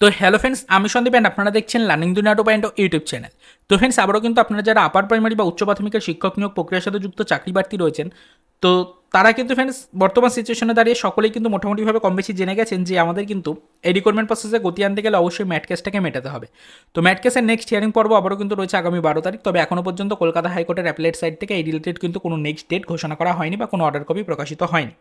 তো hello friends আমি Sandeep and আপনারা দেখছেন learning Duniya two point YouTube channel তো ফ্রেন্ডস আবারও কিন্তু আপনারা যারা আপার প্রাইমারি বা উচ্চ প্রাথমিকের শিক্ষক নিয়োগ প্রক্রিয়ার সাথে যুক্ত চাকরি প্রার্থী রয়েছেন, তো তারা কিন্তু ফ্রেন্ডস বর্তমান সিচুয়েশনে দাঁড়িয়ে সকলেই কিন্তু মোটামুটিভাবে কম বেশি জেনে গেছেন যে আমাদের কিন্তু এই রিক্রুটমেন্ট প্রসেসে গতি আনতে গেলে অবশ্যই ম্যাট কেসটাকে মেটাতে হবে। তো ম্যাট কেসের নেক্সট হিয়ারিং পর্ব আবারও কিন্তু রয়েছে আগামী বারো তারিখ, তবে এখনও পর্যন্ত কলকাতা হাইকোর্টের অ্যাপলেট সাইড থেকে এই রিলেটেড কিন্তু কোনো নেক্সট ডেট ঘোষণা করা হয়নি বা কোনো অর্ডার কপি প্রকাশিত হয়নি।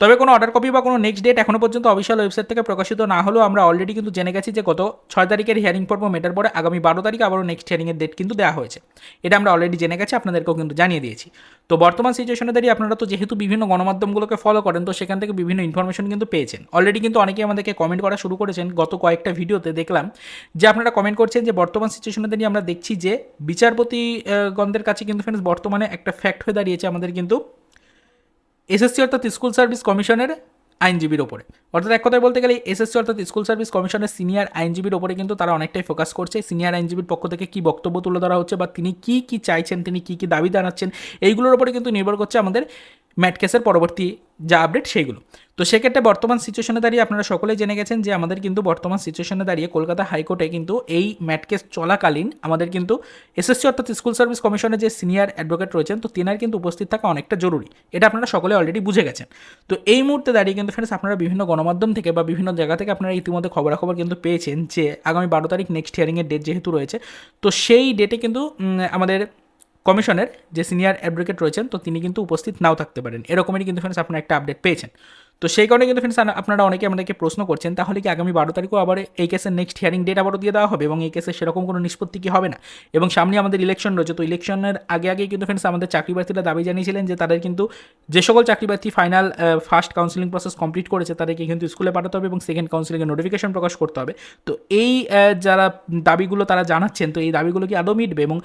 তবে কোনো অর্ডার কপি বা কোনো নেক্সট ডেট এখনও পর্যন্ত অফিসিয়াল ওয়েবসাইট থেকে প্রকাশিত না হলেও আমরা অলরেডি কিন্তু জেনে গেছি যে গত ছয় তারিখের হিয়ারিং পর্ব মেটার পরে আগামী বারো তারিখে আবারও নেক্সট হিয়ারিংয়ের ডেট কিন্তু দেওয়া হয়েছে। এটা আমরা অলরেডি জেনে গেছি আপনাদেরকেও কিন্তু জানিয়ে দিয়েছি। তো বর্তমান সিচুয়েশনে দাঁড়িয়ে আপনারা তো যেহেতু বিভিন্ন গণমাধ্যমগুলোকে ফলো করেন তো সেখান থেকে বিভিন্ন ইনফরমেশন কিন্তু পেয়েছেন। অলরেডি কিন্তু অনেকেই আমাদেরকে কমেন্ট করা শুরু করেছেন। গত কয়েকটা ভিডিওতে দেখলাম যে আপনারা কমেন্ট করছেন যে বর্তমান সিচুয়েশনে দাঁড়িয়ে আমরা দেখছি যে বিচারপতি আহ, কাছে কিন্তু ফ্রেন্ডস বর্তমানে একটা ফ্যাক্ট হয়ে দাঁড়িয়েছে আমাদের কিন্তু এসএসসি অর্থাৎ স্কুল সার্ভিস কমিশনের আইনজীবীর ওপরে। অর্থাৎ এক কথায় বলতে গেলে এসএসসি অর্থাৎ স্কুল সার্ভিস কমিশনের সিনিয়র আইনজীবীর ওপরে কিন্তু তারা অনেকটাই ফোকাস করছে। সিনিয়র আইনজীবীর পক্ষ থেকে কী বক্তব্য তুলে ধরা হচ্ছে বা তিনি কী কী চাইছেন, তিনি কী কী দাবি জানাচ্ছেন, এইগুলোর ওপরে কিন্তু নির্ভর করছে আমাদের ম্যাট কেসের পরবর্তী যা আপডেট সেইগুলো। তো সেক্ষেত্রে বর্তমান সিচুয়েশনে দাঁড়িয়ে আপনারা সকলেই জেনে গেছেন যে আমাদের কিন্তু বর্তমান সিচুয়েশনে দাঁড়িয়ে কলকাতা হাইকোর্টে কিন্তু এই ম্যাট কেস চলাকালীন আমাদের কিন্তু এসএসসি অর্থাৎ স্কুল সার্ভিস কমিশনের যে সিনিয়র অ্যাডভোকেট রয়েছেন, তো তেনার কিন্তু উপস্থিত থাকা অনেকটা জরুরি। এটা আপনারা সকলে অলরেডি বুঝে গেছেন। তো এই মুহূর্তে দাঁড়িয়ে কিন্তু ফ্রেন্ডস আপনারা বিভিন্ন গণমাধ্যম থেকে বা বিভিন্ন জায়গা থেকে আপনারা ইতিমধ্যে খবরাখবর কিন্তু পেয়েছেন যে আগামী বারো তারিখ নেক্সট হিয়ারিংয়ের ডেট যেহেতু রয়েছে, তো সেই ডেটে কিন্তু আমাদের কমিশনের যে সিনিয়র অ্যাডভোকেট রয়েছেন, তো তিনি কিন্তু উপস্থিত নাও থাকতে পারেন। এরকমই কিন্তু ফ্রেন্ডস আপনারা একটা আপডেট পেয়েছেন। তো সেই কারণে কিন্তু ফ্রেন্ডস আপনারা অনেকে আমাদেরকে প্রশ্ন করছেন, তাহলে কি আগামী বারো তারিখও আবার এই কেসের নেক্সট হিয়ারিং ডেট আবারও দিয়ে দেওয়া হবে এবং এই কেসের সেরকম কোনো নিষ্পত্তি কি হবে না? এবং সামনে আমাদের ইলেকশন রয়েছে, তো ইলেকশনের আগে আগে কিন্তু ফ্রেন্ডস আমাদের চাকরি প্রার্থীরা দাবি জানিয়েছিলেন যে তাদের কিন্তু যে সকল চাকরি প্রার্থী final first counselling process complete করেছে, তাদেরকে কিন্তু স্কুলে পাঠাতে হবে এবং সেকেন্ড কাউন্সিলিংয়ের নোটিফিকেশন প্রকাশ করতে হবে। তো এই যারা দাবিগুলো তারা জানাচ্ছেন, তো এই দাবিগুলো কি আদৌ মিটবে? এবং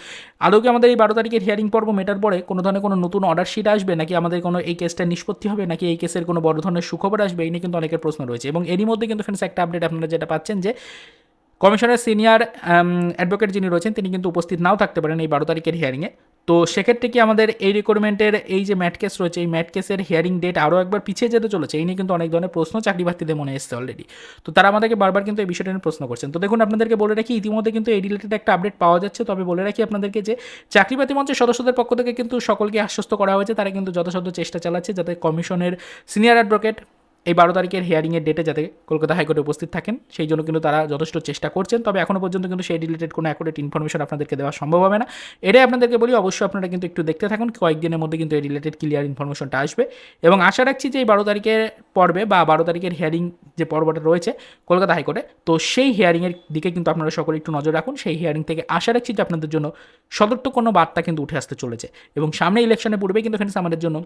আদৌ কি আমাদের এই বারো তারিখের হিয়ারিং পর্ব মেটার পরে কোনো ধরনের কোনো নতুন অর্ডার শিট আসবে? নাকি আমাদের কোনো এই কেসটা নিষ্পত্তি হবে? নাকি এই কেসের কোনো বড় ধরনের সুখবর আসবে এই নিয়ে কিন্তু অনেকের প্রশ্ন রয়েছে। এবং এরই মধ্যে কিন্তু ফ্রেন্ডস একটা আপডেট আপনারা যেটা পাচ্ছেন যে কমিশনের সিনিয়র অ্যাডভোকেট যিনি রয়েছেন, তিনি কিন্তু উপস্থিত নাও থাকতে পারেন এই বারো তারিখের হিয়ারিংয়ে তো সেক্ষেত্রে কি আমাদের এই রিক্রুটমেন্টের এই যে ম্যাট কেস রয়েছে, এই ম্যাট কেসের হিয়ারিং ডেট আরও একবার পিছিয়ে যেতে চলেছে, এই নিয়ে কিন্তু অনেক ধরনের প্রশ্ন চাকরি প্রার্থীদের মনে এসছে অলরেডি তো তারা আমাদেরকে বারবার কিন্তু এই বিষয়টা নিয়ে প্রশ্ন করছেন। তো দেখুন, আপনাদেরকে বলে রাখি, ইতিমধ্যে কিন্তু এই রিলেটেড একটা আপডেট পাওয়া যাচ্ছে। তবে বলে রাখি আপনাদেরকে যে চাকরি প্রার্থী মঞ্চের সদস্যদের পক্ষ থেকে কিন্তু সকলকে আশ্বস্ত করা হয়েছে। তারা কিন্তু যথাসাধ্য চেষ্টা চালাচ্ছে যাতে কমিশনের সিনিয়র অ্যাডভোকেট এই বারো তারিখের হিয়ারিংয়ের ডেটে যাতে কলকাতা হাইকোর্টে উপস্থিত থাকেন, সেই জন্য কিন্তু তারা যথেষ্ট চেষ্টা করছেন। তবে এখনও পর্যন্ত কিন্তু সেই রিলেটেড কোনো অ্যাকুরেট ইনফরমেশন আপনাদেরকে দেওয়া সম্ভব হবে না। এটাই আপনাদেরকে বলি, অবশ্যই আপনারা কিন্তু একটু দেখতে থাকুন, কয়েকদিনের মধ্যে কিন্তু এই রিলেটেড ক্লিয়ার ইনফরমেশনটা আসবে। এবং আশা রাখছি যে এই বারো তারিখের পর্বে বা বারো তারিখের হিয়ারিং যে পর্বটা রয়েছে কলকাতা হাইকোর্টে, তো সেই হিয়ারিংয়ের দিকে কিন্তু আপনারা সকলে একটু নজর রাখুন। সেই হিয়ারিং থেকে আশা রাখছি যে আপনাদের জন্য সদর্থ কোনো বার্তা কিন্তু উঠে আসতে চলেছে। এবং সামনে ইলেকশনের পূর্বে কিন্তু ফ্রেন্ডস আমাদের জন্য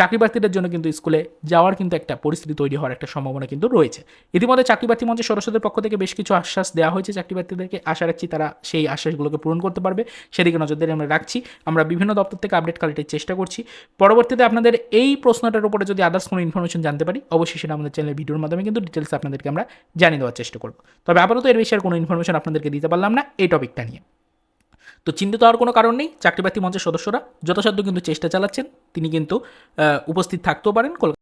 চাকরি প্রার্থীদের জন্য কিন্তু স্কুলে যাওয়ার কিন্তু একটা পরিস্থিতি তৈরি হওয়ার একটা সম্ভাবনা কিন্তু রয়েছে। ইতিমধ্যে চাকরি প্রার্থী মঞ্চের সদস্যদের পক্ষ থেকে বেশ কিছু আশ্বাস দেওয়া হয়েছে চাকরি প্রার্থীদেরকে আশা রাখছি তারা সেই আশ্বাসগুলোকে পূরণ করতে পারবে। সেদিকে নজরদারি আমরা রাখছি। আমরা বিভিন্ন দপ্তর থেকে আপডেট কালেক্টের চেষ্টা করছি। পরবর্তীতে আপনাদের এই প্রশ্নটার উপরে যদি আদার্স কোনো ইনফরমেশন জানতে পারি, অবশ্যই সেটা আমাদের চ্যানেলের ভিডিওর মাধ্যমে কিন্তু ডিটেলস আপনাদেরকে আমরা জানিয়ে দেওয়ার চেষ্টা করব। তবে আপাতত এর বিষয়ে আর কোনো ইনফরমেশন আপনাদেরকে দিতে পারলাম না। এই টপিকটা নিয়ে। তো চিন্তিত হওয়ার কোনো কারণ নেই চাকরিপ্রার্থী মঞ্চের সদস্যরা যথাসাধ্য কিন্তু চেষ্টা চালাচ্ছেন, তিনি কিন্তু উপস্থিত থাকতেও পারেন, কলকাতা